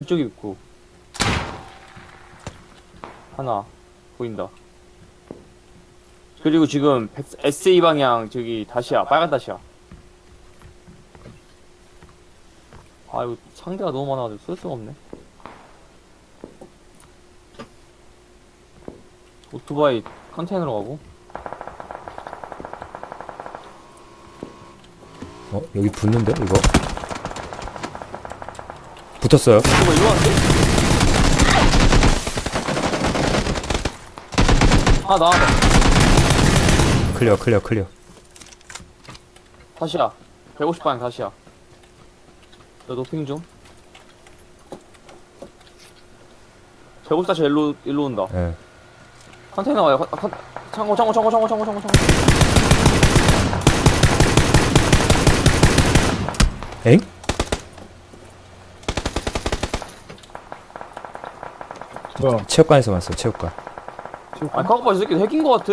이쪽에 있고. 하나 보인다. 그리고 지금 SA 방향 저기 다시야 빨간 다시야. 아 이거 상대가 너무 많아가지고 쓸 수가 없네. 오토바이 컨테이너로 가고. 어 여기 붙는데 이거 붙었어요. 오토바이 일로 왔는데? 아 나왔다. 클리어 클리어 클리어. 다시야. 150방향 다시야. 너 노핑 좀 150 다시 일로 일로 온다. 예. 컨테이너 와요. 컨, 컨, 창고 창고 창고 창고 창고 창고 창고. 엥? 뭐야? 체육관에서 왔어 체육관. 아 카고파 이 새끼 핵인 거 같아